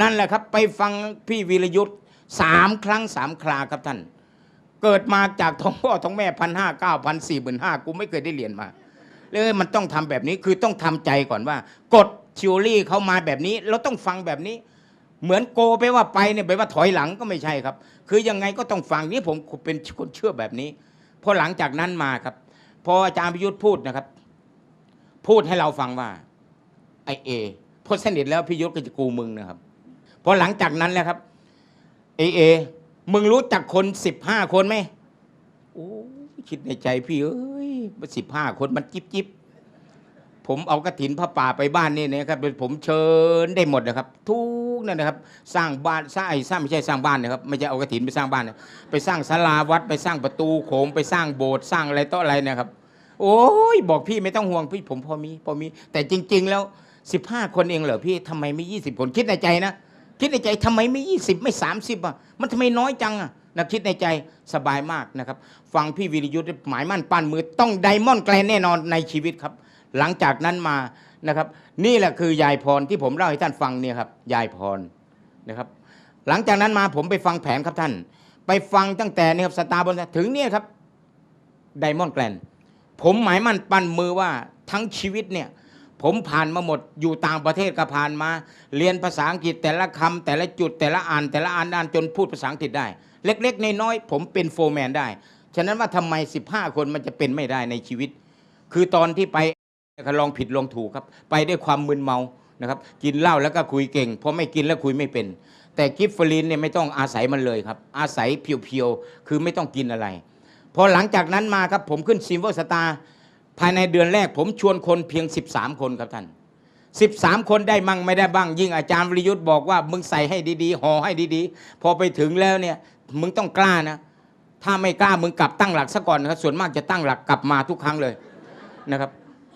นั่นแหละครับไปฟังพี่วีรยุทธ์สามครั้งสามคราครับท่าน เกิดมาจากท้องพ่อท้องแม่พันห้าเก้าพันสี่หมื่นห้ากูไม่เคยได้เรียนมาเลยมันต้องทำแบบนี้คือต้องทำใจก่อนว่ากฎชิวรี่เขามาแบบนี้ เราต้องฟังแบบนี้ เหมือนโกไปว่าไปเนี่ยไปว่าถอยหลังก็ไม่ใช่ครับ คือยังไงก็ต้องฟังนี่ผมเป็นคนเชื่อแบบนี้พอหลังจากนั้นมาครับพออาจารย์พิยุทธ์พูดนะครับ พูดให้เราฟังว่าไอเอพอสนิทแล้วพิยุทธ์ก็จะกูมึงนะครับ พอหลังจากนั้นแหละครับ เอเอ มึงรู้จักคนสิบห้าคนไหมโอ้คิดในใจพี่เอ้ยสิบห้าคนมันจิบจิบผมเอากระถินพระป่าไปบ้านนี่นะครับผมเชิญได้หมดนะครับ ทุกนั่นนะครับ สร้างบ้านสร้างไอ้สร้างไม่ใช่สร้างบ้านนะครับไม่ใช่เอากระถินไปสร้างบ้านนะไปสร้างศาลาวัดไปสร้างประตูโขงไปสร้างโบสถ์สร้างอะไรต่ออะไรนะครับ โอ้ยบอกพี่ไม่ต้องห่วงพี่ผมพอมีพอมี แต่จริง ๆ แล้ว 15 คนเองเหรอพี่ทำไมไม่ 20 คนคิดในใจนะ คิดในใจทำไมไม่20ไม่30อะมันทำไมน้อยจังอะนะคิดในใจสบายมากนะครับ ฟังพี่วิริยุทธ์หมายมั่นปั้นมือต้องไดมอนด์แกลนแน่นอนในชีวิตครับ หลังจากนั้นมานะครับ นี่แหละคือยายพรที่ผมเล่าให้ท่านฟังเนี่ยครับยายพรนะครับ หลังจากนั้นมาผมไปฟังแผนครับท่าน ไปฟังตั้งแต่เนี่ยครับสตาร์บนถึงเนี่ยครับไดมอนด์แกลนผมหมายมั่นปั้นมือว่าทั้งชีวิตเนี่ย ผมผ่านมาหมดอยู่ต่างประเทศก็ผ่านมา เรียนภาษาอังกฤษแต่ละคำแต่ละจุดแต่ละอ่าน แต่ละอ่านอ่านจนพูดภาษาอังกฤษได้ เล็ก ๆ น้อยๆผมเป็นโฟร์แมนได้ ฉะนั้นว่าทำไม 15 คนมันจะเป็นไม่ได้ในชีวิต คือตอนที่ไปลองผิดลองถูกครับ ไปด้วยความมึนเมานะครับกินเหล้าแล้วก็คุยเก่งพอไม่กินแล้วคุยไม่เป็น แต่กิฟฟลินเนี่ยไม่ต้องอาศัยมันเลยครับ อาศัยเพียวๆคือไม่ต้องกินอะไร พอหลังจากนั้นมาครับผมขึ้นซิมเวอร์สตาร์ ภายในเดือนแรกผมชวนคนเพียง 13 คนครับท่าน 13 คนได้มั่งไม่ได้บ้าง ยิ่งอาจารย์วรยุทธ์บอกว่ามึงใส่ให้ดีๆห่อให้ดีๆ พอไปถึงแล้วเนี่ยมึงต้องกล้านะ ถ้าไม่กล้ามึงกลับตั้งหลักซะก่อนนะครับส่วนมากจะตั้งหลักกลับมาทุกครั้งเลยนะครับ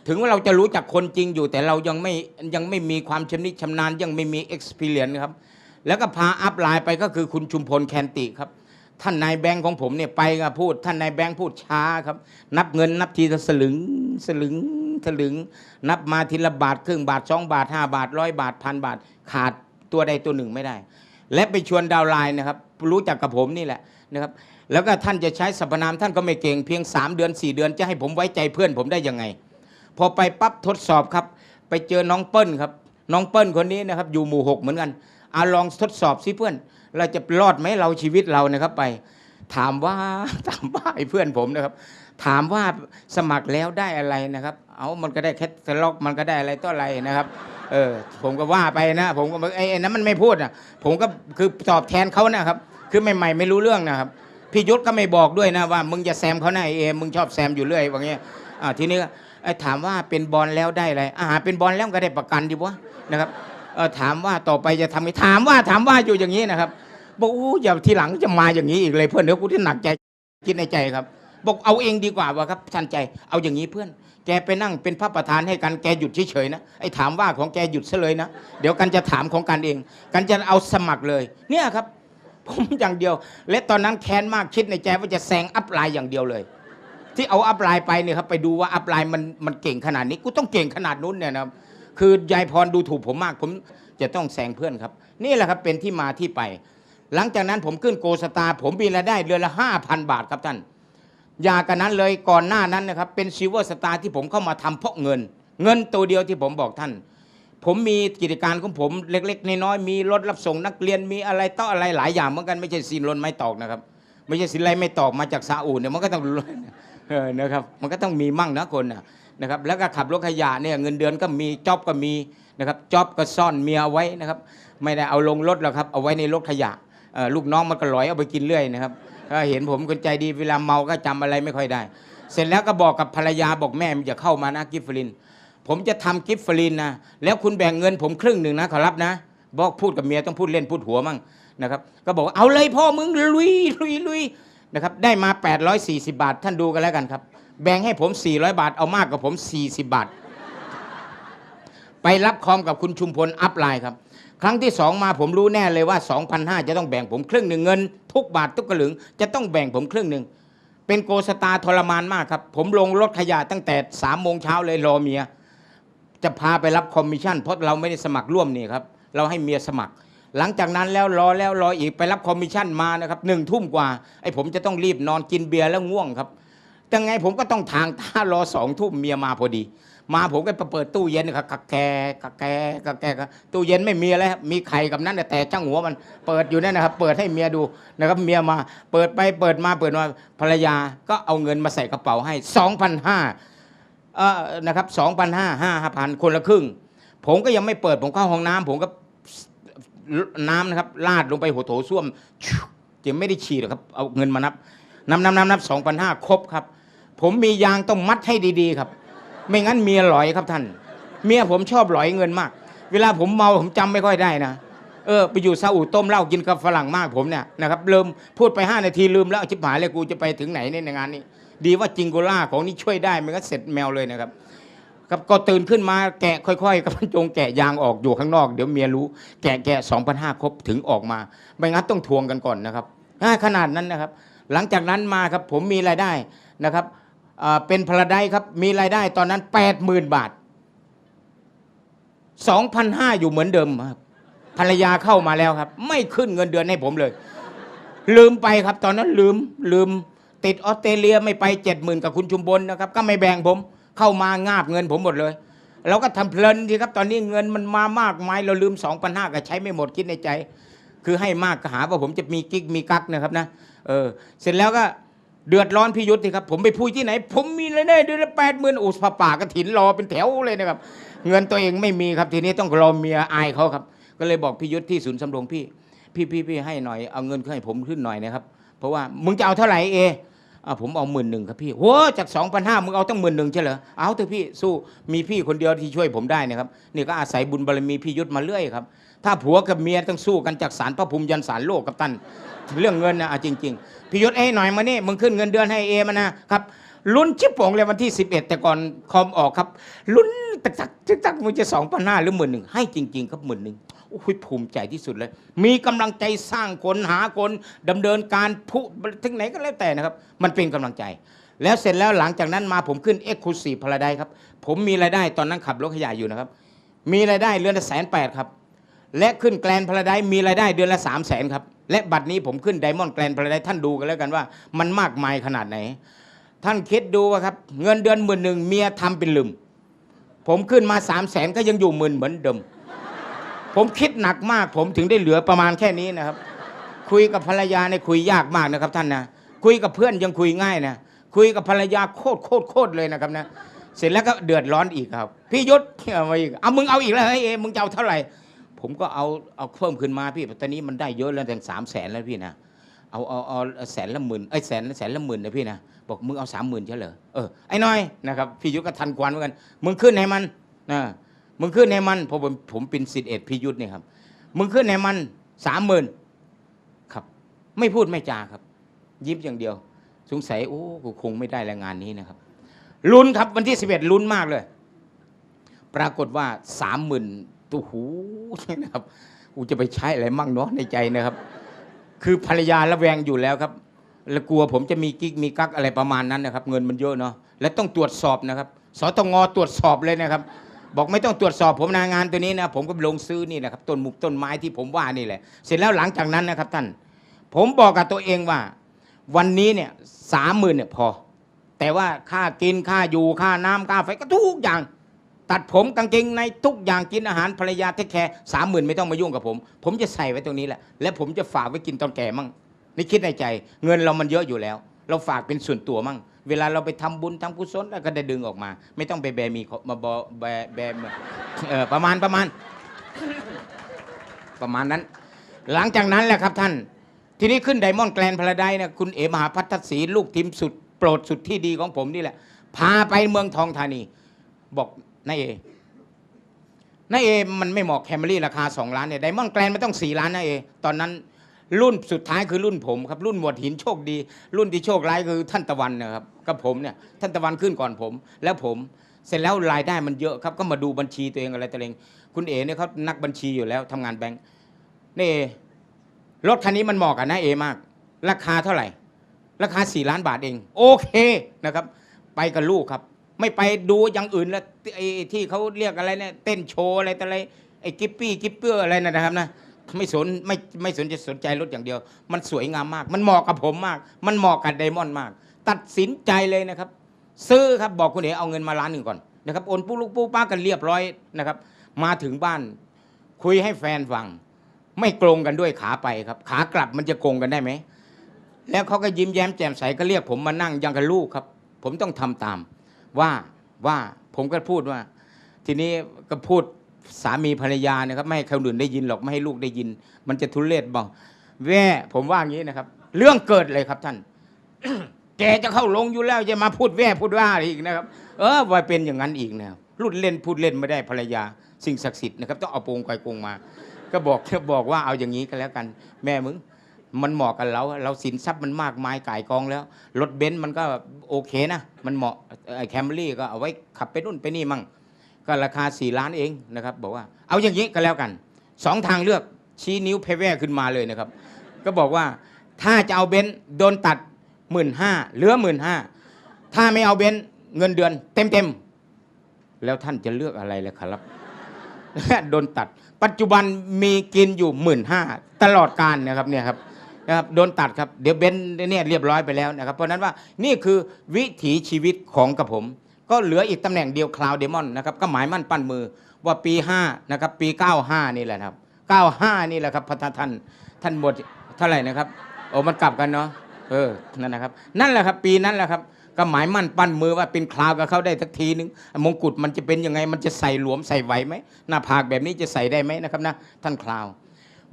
ถึงว่าเราจะรู้จักคนจริงอยู่ แต่เรายังไม่ยังไม่มีความชำนิชำนาญยังไม่มี experience ครับแล้วก็พาอัพไลน์ไปก็คือคุณชุมพลแคนติครับ ท่านนายแบงค์ของผมเนี่ยไปก็พูด ท่านนายแบงค์พูดช้าครับ นับเงินนับทีละสลึงสลึงสลึง นับมาทีละบาทครึ่งบาทสองบาทห้าบาทร้อยบาทพันบาท ขาดตัวใดตัวหนึ่งไม่ได้ และไปชวนดาวไลน์นะครับ รู้จักกับผมนี่แหละนะครับ แล้วก็ท่านจะใช้สรรพนามท่านก็ไม่เก่งเพียง 3 เดือน 4 เดือนจะให้ผมไว้ใจเพื่อนผมได้ยังไง พอไปปั๊บทดสอบครับ ไปเจอน้องเปิ้ลครับ น้องเปิ้ลคนนี้นะครับ อยู่หมู่หกเหมือนกันอาลองทดสอบสิเพื่อน เราจะรอดไหมเราชีวิตเรานะครับไป ถามว่าถามว่าไอ้เพื่อนผมนะครับ ถามว่าสมัครแล้วได้อะไรนะครับ เอามันก็ได้แคตตาล็อกมันก็ได้อะไรต่ออะไรนะครับ เออผมก็ว่าไปนะ ผมก็ไอ้ไอ้นั้นมันไม่พูดอะผมก็คือตอบแทนเขานะครับ คือใหม่ๆไม่รู้เรื่องนะครับพี่ยุทธก็ไม่บอกด้วยนะว่า มึงจะแซมเขาหน้าเอมึงชอบแซมอยู่เรื่อยว่างี้อ่าทีนี้ไอ้ถามว่าเป็นบอลแล้วได้อะไรอาหาเป็นบอลแล้วก็ได้ประกันดีวะนะครับ ถามว่าต่อไปจะทำไงถามว่าถามว่าอยู่อย่างนี้นะครับบอกอู้อย่าทีหลังจะมาอย่างนี้อีกเลยเพื่อนเดี๋ยวกูที่หนักใจคิดในใจครับ บอกเอาเองดีกว่าวะครับชันใจเอาอย่างนี้เพื่อน แกไปนั่งเป็นพระประธานให้กันแกหยุดเฉยๆนะไอ้ถามว่าของแกหยุดซะเลยนะเดี๋ยวกันจะถามของกันเอง กันจะเอาสมัครเลย เนี่ยครับ ผมอย่างเดียว และตอนนั้นแค้นมากคิดในใจว่าจะแซงอัพไลน์อย่างเดียวเลย ที่เอาอัพไลน์ไปเนี่ยครับไปดูว่าอัพไลน์มันมันเก่งขนาดนี้กูต้องเก่งขนาดนู้นเนี่ยนะครับ คือยายพรดูถูกผมมากผมจะต้องแซงเพื่อนครับ นี่แหละครับเป็นที่มาที่ไป หลังจากนั้นผมขึ้นโกสตาผมมีรายได้เดือนละห้าพันบาทครับท่านอย่ากันนั้นเลยก่อนหน้านั้นนะครับเป็นซิลเวอร์สตาร์ที่ผมเข้ามาทำเพราะเงิน เงินตัวเดียวที่ผมบอกท่าน ผมมีกิจการของผมเล็กๆน้อยๆมีรถรับส่งนักเรียนมีอะไรต่ออะไรหลายอย่างเหมือนกันไม่ใช่สินลนไม้ตอกนะครับ ไม่ใช่สินไรไม่ตอกมาจากซาอุเนี่ยมันก็ต้องเออนะครับ มันก็ต้องมีมั่งนะคนนะ นะครับแล้วก็ขับรถขยะเนี่ยเงินเดือนก็มีจ็อบก็มีนะครับจ็อบก็ซ่อนเมียเอาไว้นะครับไม่ได้เอาลงรถหรอกครับเอาไว้ในรถขยะลูกน้องมันก็ลอยเอาไปกินเรื่อยนะครับก็เห็นผมคนใจดีเวลาเมาก็จำอะไรไม่ค่อยได้ เสร็จแล้วก็บอกกับภรรยาบอกแม่อย่าเข้ามานะกิฟฟลิน ผมจะทำกิฟฟลินนะแล้วคุณแบ่งเงินผมครึ่งหนึ่งนะขอรับนะบอกพูดกับเมียต้องพูดเล่นพูดหัวมั่งนะครับก็บอกว่าเอาเลยพ่อมึงลุยลุยลุยนะครับได้มา 840 บาทท่านดูกันแล้วกันครับ แบ่งให้ผม 400 บาท เอามากกว่าผม 40 บาท ไปรับคอมกับคุณชุมพลอัพไลน์ครับ ครั้งที่สองมาผมรู้แน่เลยว่า 2,500 จะต้องแบ่งผมครึ่งหนึ่งเงิน ทุกบาททุกกระหลึง จะต้องแบ่งผมครึ่งหนึ่ง เป็นโกสตาทรมานมากครับ ผมลงรถขยะตั้งแต่สามโมงเช้าเลยรอเมีย จะพาไปรับคอมมิชชั่น เพราะเราไม่ได้สมัครร่วมนี่ครับ เราให้เมียสมัครหลังจากนั้นแล้วรอแล้วรออีกไปรับคอมมิชชั่นมานะครับหนึ่งทุ่มกว่าไอ้ผมจะต้องรีบนอนกินเบียร์แล้วง่วงครับ ยังไงผมก็ต้องทางท่ารอสองทุ่มเมียมาพอดี มาผมก็ไปเปิดตู้เย็นนะครับกักแกกักแกกักแกกักตู้เย็นไม่มีอะไรมีไข่กับนั้นแต่ช่างหัวมันเปิดอยู่นั่นนะครับ เปิดให้เมียดูนะครับเมียมา เปิดไปเปิดมาเปิดมาภรรยาก็เอาเงินมาใส่กระเป๋าให้2,500เออนะครับ2,500 5,000คนละครึ่ง ผมก็ยังไม่เปิดผมเข้าห้องน้ำผมก็น้ำนะครับลาดลงไปหัวโถส้วมยังไม่ได้ฉีดหรอกครับเอาเงินมานับนับนับนับนับสองพันห้าครบครับ ผมมียางต้องมัดให้ดี ๆ ครับ ไม่งั้นเมียหลอยครับท่าน เมียผมชอบหลอยเงินมาก เวลาผมเมาผมจำไม่ค่อยได้นะเออไปอยู่ซาอุต้มเหล้ากินกับฝรั่งมากผมเนี่ยนะครับลืมพูดไปห้านาทีลืมแล้วชิบหายเลยกูจะไปถึงไหนเนี่ยในงานนี้ ดีว่าจิงโกล่าของนี่ช่วยได้ไม่งั้นเสร็จแมวเลยนะครับครับก็ตื่นขึ้นมาแกะค่อยๆกับจงแกะยางออกอยู่ข้างนอก เดี๋ยวเมียรู้ แกะแกะสองพันห้าครบถึงออกมา ไม่งั้นต้องทวงกันก่อนนะครับขนาดนั้นนะครับ หลังจากนั้นมาครับผมมีรายได้นะครับ เป็นพลไดครับ มีรายได้ตอนนั้นแปดหมื่นบาทสองพันห้าอยู่เหมือนเดิมครับภรรยาเข้ามาแล้วครับ ไม่ขึ้นเงินเดือนให้ผมเลย ลืมไปครับ ตอนนั้นลืมลืมติดออสเตรเลียไม่ไปเจ็ดหมื่นกับคุณชุมพลนะครับ ก็ไม่แบ่งผมเข้ามางาบเงินผมหมดเลยเราก็ทำเพลินทีครับ ตอนนี้เงินมันมามากมายเราลืมสองพันห้าก็ใช้ไม่หมดคิดในใจ คือให้มากก็หาว่าผมจะมีกิ๊กมีกักนะครับนะเออเสร็จแล้วก็ เดือดร้อนพี่ยุทธสิครับ ผมไปพูดที่ไหน ผมมีรายได้เดือนละแปดหมื่นอุสผป่ากระถินรอเป็นแถวเลยนะครับ เงินตัวเองไม่มีครับ ทีนี้ต้องรอเมียอายเขาครับ ก็เลยบอกพี่ยุทธที่ศูนย์สำรงพี่ พี่พี่พี่ให้หน่อยเอาเงินให้ผมขึ้นหน่อยนะครับ เพราะว่ามึงจะเอาเท่าไหร่เออะผมเอาหมื่นหนึ่งครับพี่โหจากสองพันห้ามึงเอาตั้งหมื่นหนึ่งใช่เหรอเอาเถอะพี่สู้มีพี่คนเดียวที่ช่วยผมได้นะครับนี่ก็อาศัยบุญบารมีพี่ยุทธมาเรื่อยครับถ้าผัวกับเมียต้องสู้กันจากศาลพระภูมิยันศาลโลกกับท่าน เรื่องเงินนะอะจริง ๆพี่ยุทธเอ้หน่อยมานี่มึงขึ้นเงินเดือนให้เอมานะครับลุ้นชิบโป่งเลยวันที่ 11 แต่ก่อนคอมออกครับลุ้นตักตักตักตักมึงจะสองพันห้าหรือหมื่นหนึ่งให้จริง ๆ ครับหมื่นหนึ่งโอ้ยภูมิใจที่สุดเลย มีกำลังใจสร้างคนหาคนดำเนินการผู้ถึงไหนก็แล้วแต่นะครับ มันเป็นกำลังใจ แล้วเสร็จแล้วหลังจากนั้นมาผมขึ้นเอ็กซ์คลูซีฟพลาไดครับ ผมมีรายได้ตอนนั้นขับรถขยะอยู่นะครับ มีรายได้เดือนละแสนแปดครับ และขึ้นแกลนพลาไดมีรายได้เดือนละ3 0 0แสนครับ และบัตรนี้ผมขึ้นไดมอนด์แกลนพลาไดท่านดูกันแล้วกันว่า มันมากมายขนาดไหน ท่านคิดดูว่าครับ เงินเดือนหมื่นหนึ่งเมียทำเป็นลืม ผมขึ้นมา3 0 0แสนก็ยังอยู่หมื่นเหมือนเดิม ผมคิดหนักมาก ผมถึงได้เหลือประมาณแค่นี้นะครับ คุยกับภรรยาเนี่ยคุยยากมากนะครับ ท่านนะคุยกับเพื่อนยังคุยง่ายนะคุยกับภรรยาโคตรโคตรโคตรเลยนะครับนะเสร็จแล้วก็เดือดร้อนอีกครับ พี่ยุทธเอามาอีกเอามึงเอาอีกแล้วเฮ้ยเอมึงจะเอาเท่าไหร่ ผมก็เอาเอาเพิ่มขึ้นมาพี่ตอนนี้มันได้เยอะแล้วถึงสามแสนแล้วพี่นะเอาเอาเอาแสนละหมื่นไอ้ยแสนแสนละหมื่นนะพี่นะบอกมึงเอาสามหมื่นเหรอเออไอ้น้อยนะครับพี่ยุทธก็ทันควันเหมือนกันมึงขึ้นให้มันนะมึงขึ้นให้มันเพราะผมผมเป็นสิทธิเอ็ดพี่ยุทธเนี่ยครับมึงขึ้นให้มันสามหมื่นครับ ไม่พูดไม่จาครับ ยิ้มอย่างเดียว สงสัยโอ้กูคงไม่ได้แรงงานนี้นะครับลุ้นครับวันที่สิบเอ็ดลุ้นมากเลย ปรากฏว่าสามหมื่น ตู้หูนะครับกูจะไปใช้อะไรมั่งเนาะในใจนะครับ คือภรรยาระแวงอยู่แล้วครับ แล้วกลัวผมจะมีกิ๊กมีกักอะไรประมาณนั้นนะครับ เงินมันเยอะเนาะและต้องตรวจสอบนะครับสตงตรวจสอบเลยนะครับ บอกไม่ต้องตรวจสอบผมนะงานตัวนี้นะผมก็ลงซื้อนี่นะครับต้นมุกต้นไม้ที่ผมว่านี่แหละ เสร็จแล้วหลังจากนั้นนะครับ ท่าน ผมบอกกับตัวเองว่า วันนี้เนี่ยสามหมื่นเนี่ยพอ แต่ว่าค่ากินค่าอยู่ค่าน้ำค่าไฟก็ทุกอย่าง ตัดผมกางเกงในทุกอย่างกินอาหารภรรยาเทคแคร์สามหมื่นไม่ต้องมายุ่งกับผม ผมจะใส่ไว้ตรงนี้แหละ และผมจะฝากไว้กินตอนแก่มั่งนี่คิดในใจ เงินเรามันเยอะอยู่แล้ว เราฝากเป็นส่วนตัวมั่ง เวลาเราไปทำบุญทำกุศลแล้วก็ได้ดึงออกมา ไม่ต้องไปแบมีมาบอแบแบประมาณประมาณ ประมาณนั้น หลังจากนั้นแหละครับท่าน ทีนี้ขึ้นไดมอนด์แกลนพลาไดนี่ยคุณเอ๋มหาพัฒศรีลูกทีมสุดโปรดสุดที่ดีของผมนี่แหละ พาไปเมืองทองธานี บอก นายเอนายเอมันไม่เหมาะแคมรี่ราคา 2 ล้านเนี่ยไดมอนด์แกลนไม่ต้อง 4 ล้านนะเอตอนนั้นรุ่นสุดท้ายคือรุ่นผมครับ รุ่นหมวดหินโชคดี รุ่นที่โชคร้ายคือท่านตะวันนะครับกับผมเนี่ยท่านตะวันขึ้นก่อนผม แล้วผมเสร็จแล้วรายได้มันเยอะครับ ก็มาดูบัญชีตัวเองอะไรตัวเอง คุณเอเนี่ยเขานักบัญชีอยู่แล้วทำงานแบงค์นี่รถคันนี้มันเหมาะกับน้าเอมาก ราคาเท่าไหร่ ราคา 4 ล้านบาทเอง โอเคนะครับ ไปกับลูกครับ ไม่ไปดูอย่างอื่นแล้วไอ้ที่เขาเรียกอะไรเนี่ยเต้นโชว์อะไรแต่อะไรไอ้กิปปี้กิปเปอร์อะไรนะครับนะไม่สนไม่ไม่สนจะสนใจรถอย่างเดียว มันสวยงามมาก มันเหมาะกับผมมาก มันเหมาะกับไดมอนด์มาก ตัดสินใจเลยนะครับ ซื้อครับบอกคุณเอ๋เอาเงินมาล้านหนึ่งก่อนนะครับโอนปุ๊ลูกปุ๊ป้ากันเรียบร้อยนะครับ มาถึงบ้านคุยให้แฟนฟัง ไม่โกงกันด้วยขาไปครับ ขากลับมันจะโกงกันได้ไหมแล้วเขาก็ยิ้มแย้มแจ่มใสก็เรียกผมมานั่งยังกับลูกครับ ผมต้องทำตาม ว่าว่าผมก็พูดว่า ทีนี้ก็พูดสามีภรรยานะครับไม่ให้คนอื่นได้ยินหรอกไม่ให้ลูกได้ยิน มันจะทุเรศบ้างแว่ผมว่าอย่างนี้นะครับ เรื่องเกิดเลยครับท่านแกจะเข้าลงอยู่แล้วจะมาพูดแว่พูดว่าอะไรอีกนะครับ เออว่าเป็นอย่างนั้นอีกนะครับรุ่นเล่นพูดเล่นไม่ได้ภรรยา สิ่งศักดิ์สิทธิ์นะครับต้องเอาโปงไกโกงมา ก็บอกแค่บอกว่าเอาอย่างนี้ก็แล้วกัน แม่มึง มันเหมาะกับเราเราสินทรัพย์มันมากมายก่ายกองแล้ว รถเบนซ์มันก็โอเคนะ มันเหมาะแคมรี่ก็เอาไว้ขับไปนู่นไปนี่มั่งก็ราคาสี่ล้านเองนะครับ บอกว่าเอาอย่างนี้ก็แล้วกันสองทางเลือกชี้นิ้วเพแว่ขึ้นมาเลยนะครับ ก็บอกว่าถ้าจะเอาเบนซ์โดนตัดหมื่นห้าเหลือหมื่นห้าถ้าไม่เอาเบนซ์เงินเดือน เต็มเต็มแล้วท่านจะเลือกอะไรเลยครับโดนตัด ปัจจุบันมีกินอยู่หมื่นห้าตลอดการนะครับเนี่ยครับ นะครับโดนตัดครับเดี๋ยวเบนเนี่ยเรียบร้อยไปแล้วนะครับเพราะนั้นว่านี่คือวิถีชีวิตของกับผม ก็เหลืออีกตำแหน่งเดียวคลาวเดมอนนะครับก็หมายมั่นปั้นมือว่าปี5นะครับปี 95 นี่แหละครับ 95 นี่แหละครับพระท่านท่านหมดเท่าไหร่นะครับโอ้มันกลับกันเนาะเออนั่นนะครับ นั่นแหละครับ ปีนั้นแหละครับก็หมายมั่นปั้นมือว่าเป็นคลาวกับเขาได้สักทีนึงมงกุฎมันจะเป็นยังไงมันจะใส่หลวมใส่ไหวไหมหน้าผากแบบนี้จะใส่ได้ไหมนะครับนะท่านคลาว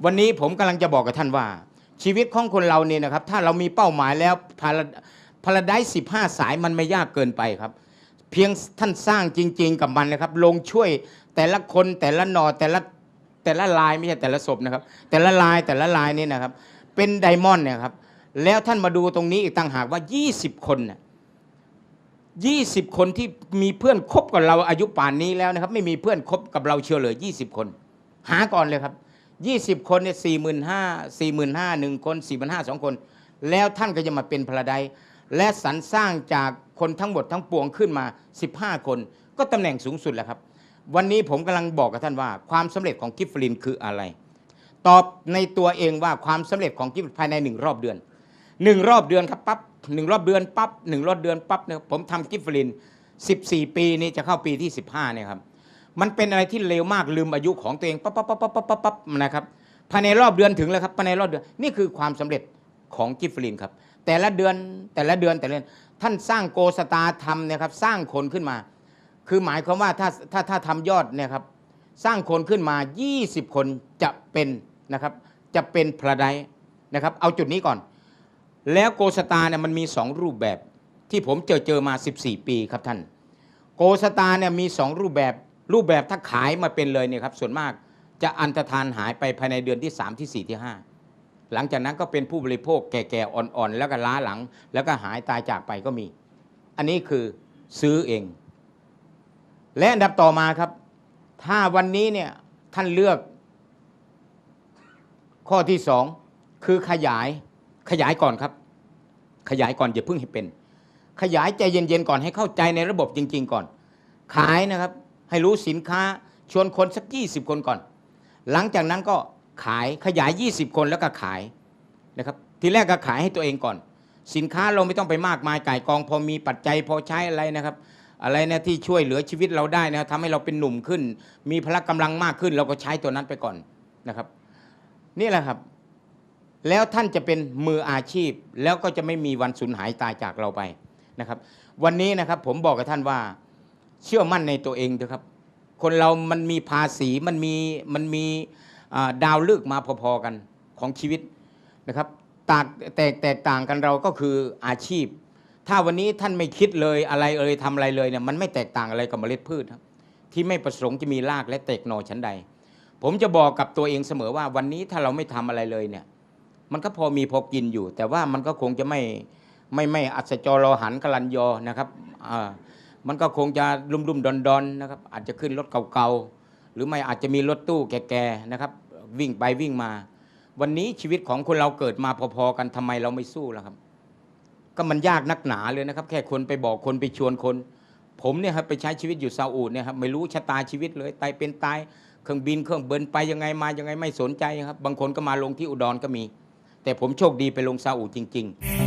วันนี้ผมกำลังจะบอกกับท่านว่า ชีวิตของคนเราเนี่ยนะครับ ถ้าเรามีเป้าหมายแล้วพาราพาราไดสิบห้าสายมันไม่ยากเกินไปครับ เพียงท่านสร้างจริง ๆ กับมันนะครับ ลงช่วยแต่ละคนแต่ละหนอแต่ละแต่ละลายไม่ใช่แต่ละศพนะครับ แต่ละลายแต่ละลายนี่นะครับ เป็นไดมอนด์เนี่ยครับ แล้วท่านมาดูตรงนี้อีกต่างหากว่า 20 คนน่ะ20คนที่มีเพื่อนคบกับเราอายุป่านนี้แล้วนะครับ ไม่มีเพื่อนคบกับเราเชียวเลย20คน หาก่อนเลยครับ 20 คนเนี่ยสี่หมื่นห้าสี่หมื่นห้าหนึ่งคนสี่หมื่นห้าสองคน แล้วท่านก็จะมาเป็นพระไดและสรรสร้างจากคนทั้งหมดทั้งปวงขึ้นมา 15 คน ก็ตำแหน่งสูงสุดแหละครับ วันนี้ผมกำลังบอกกับท่านว่า ความสำเร็จของกิฟฟลินคืออะไร ตอบในตัวเองว่าความสำเร็จของกิฟภายในหนึ่งรอบเดือนหนึ่งรอบเดือนครับปั๊บหนึ่งรอบเดือนปั๊บหนึ่งรอบเดือนปั๊บเนี่ยผมทำกิฟฟลิน 14 ปีนี้จะเข้าปีที่ 15เนี่ยครับ มันเป็นอะไรที่เร็วมากลืมอายุของตัวเองปั๊บปั๊บปั๊บปั๊บปั๊บปั๊บนะครับภายในรอบเดือนถึงแล้วครับภายในรอบเดือนนี่คือความสำเร็จของกิฟฟลินครับ แต่ละเดือนแต่ละเดือนแต่ละเดือนท่านสร้างโกสตาร์ทำนี่ยครับสร้างคนขึ้นมา คือหมายความว่าถ้าถ้าถ้าทำยอดเนี่ยครับสร้างคนขึ้นมา 20 คนจะเป็นนะครับจะเป็นพระไดนะครับเอาจุดนี้ก่อน แล้วโกสตาเนี่ยมันมี 2 รูปแบบที่ผมเจอเจอมา 14 ปีครับท่าน โกสตาเนี่ยมี 2 รูปแบบ รูปแบบถ้าขายมาเป็นเลยเนี่ยครับส่วนมากจะอันตรธานหายไปภายในเดือนที่ 3 ที่ 4 ที่ 5 หลังจากนั้นก็เป็นผู้บริโภคแก่ๆอ่อนๆ แล้วก็ล้าหลัง แล้วก็หายตายจากไปก็มี อันนี้คือซื้อเอง และอันดับต่อมาครับ ถ้าวันนี้เนี่ยท่านเลือก ข้อที่สองคือขยายขยายก่อนครับ ขยายก่อนอย่าเพิ่งให้เป็น ขยายใจเย็นๆก่อนให้เข้าใจในระบบจริง ๆ ก่อน ขายนะครับ ให้รู้สินค้าชวนคนสัก 20 คนก่อน หลังจากนั้นก็ขายขยาย 20 คนแล้วก็ขายนะครับทีแรกก็ขายให้ตัวเองก่อน สินค้าเราไม่ต้องไปมากมายไก่กอง พอมีปัจจัยพอใช้อะไรนะครับ อะไรนะที่ช่วยเหลือชีวิตเราได้นะทำให้เราเป็นหนุ่มขึ้น มีพละกำลังมากขึ้น เราก็ใช้ตัวนั้นไปก่อนนะครับ นี่แหละครับ แล้วท่านจะเป็นมืออาชีพแล้วก็จะไม่มีวันสูญหายตายจากเราไปนะครับ วันนี้นะครับผมบอกกับท่านว่า เชื่อมั่นในตัวเองเถอะครับ คนเรามันมีภาษีมันมีมันมีดาวเลือกมาพอๆกันของชีวิตนะครับตากแตกแตกต่างกันเราก็คืออาชีพ ถ้าวันนี้ท่านไม่คิดเลยอะไรเอ่ยทำอะไรเลยเนี่ยมันไม่แตกต่างอะไรกับเมล็ดพืชครับ ที่ไม่ประสงค์จะมีรากและแตกหน่อชั้นใด ผมจะบอกกับตัวเองเสมอว่าวันนี้ถ้าเราไม่ทำอะไรเลยเนี่ย มันก็พอมีพอกินอยู่ แต่ว่ามันก็คงจะไม่ไม่ไม่อัศจรรหันกลันยอนะครับอ่า มันก็คงจะลุ่มลุ่มดอนดอนๆนะครับอาจจะขึ้นรถเก่าๆหรือไม่อาจจะมีรถตู้แก่ๆนะครับ วิ่งไปวิ่งมา วันนี้ชีวิตของคนเราเกิดมาพอๆกันทำไมเราไม่สู้ล่ะครับ ก็มันยากนักหนาเลยนะครับ แค่คนไปบอกคนไปชวนคน ผมเนี่ยครับไปใช้ชีวิตอยู่ซาอุดเนี่ยครับไม่รู้ชะตาชีวิตเลยตายเป็นตายเครื่องบินเครื่องเบินไปยังไงมายังไงไม่สนใจครับ บางคนก็มาลงที่อุดรก็มี แต่ผมโชคดีไปลงซาอุดจริง ๆ